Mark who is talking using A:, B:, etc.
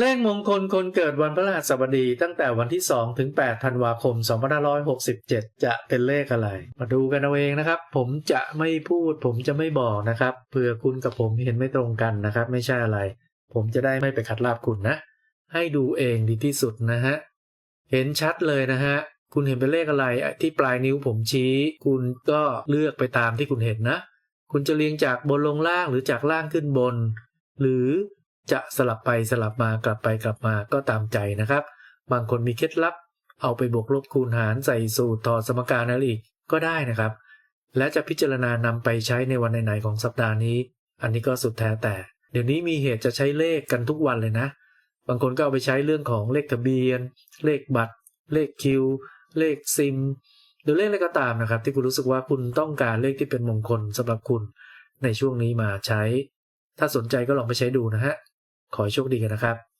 A: เลขมงคลคนเกิดวันพฤหัสบดีตั้งแต่วันที่ 2 ถึง 8 ธันวาคม 2567 จะเป็นเลขอะไร มาดูกันเอาเองนะครับ ผมจะไม่พูด ผมจะไม่บอกนะครับเผื่อคุณกับผมเห็นไม่ตรงกันนะครับ ไม่ใช่อะไร ผมจะได้ไม่ไปขัดลาบคุณนะ ให้ดูเองดีที่สุดนะฮะ เห็นชัดเลยนะฮะ คุณเห็นเป็นเลขอะไรที่ปลายนิ้วผมชี้ คุณก็เลือกไปตามที่คุณเห็นนะ คุณจะเรียงจากบนลงล่างหรือจากล่างขึ้นบน หรือ จะสลับไปสลับมากลับไปกลับมาก็ตามใจนะครับ บางคนมีเคล็ดลับ เอาไปบวกลบคูณหารใส่สูตรถอดสมการอะไรอีกก็ได้นะครับ และจะพิจารณานำไปใช้ในวันไหนๆของสัปดาห์นี้ อันนี้ก็สุดแท้แต่ เดี๋ยวนี้มีเหตุจะใช้เลขกันทุกวันเลยนะ บางคนก็เอาไปใช้เรื่องของเลขทะเบียน เลขบัตร เลขคิว เลขซิม หรือเลขอะไรก็ตามนะครับ ที่คุณรู้สึกว่าคุณต้องการเลขที่เป็นมงคลสำหรับคุณในช่วงนี้มาใช้ ถ้าสนใจก็ลองไปใช้ดูนะฮะ ขอโชคดีกันนะครับ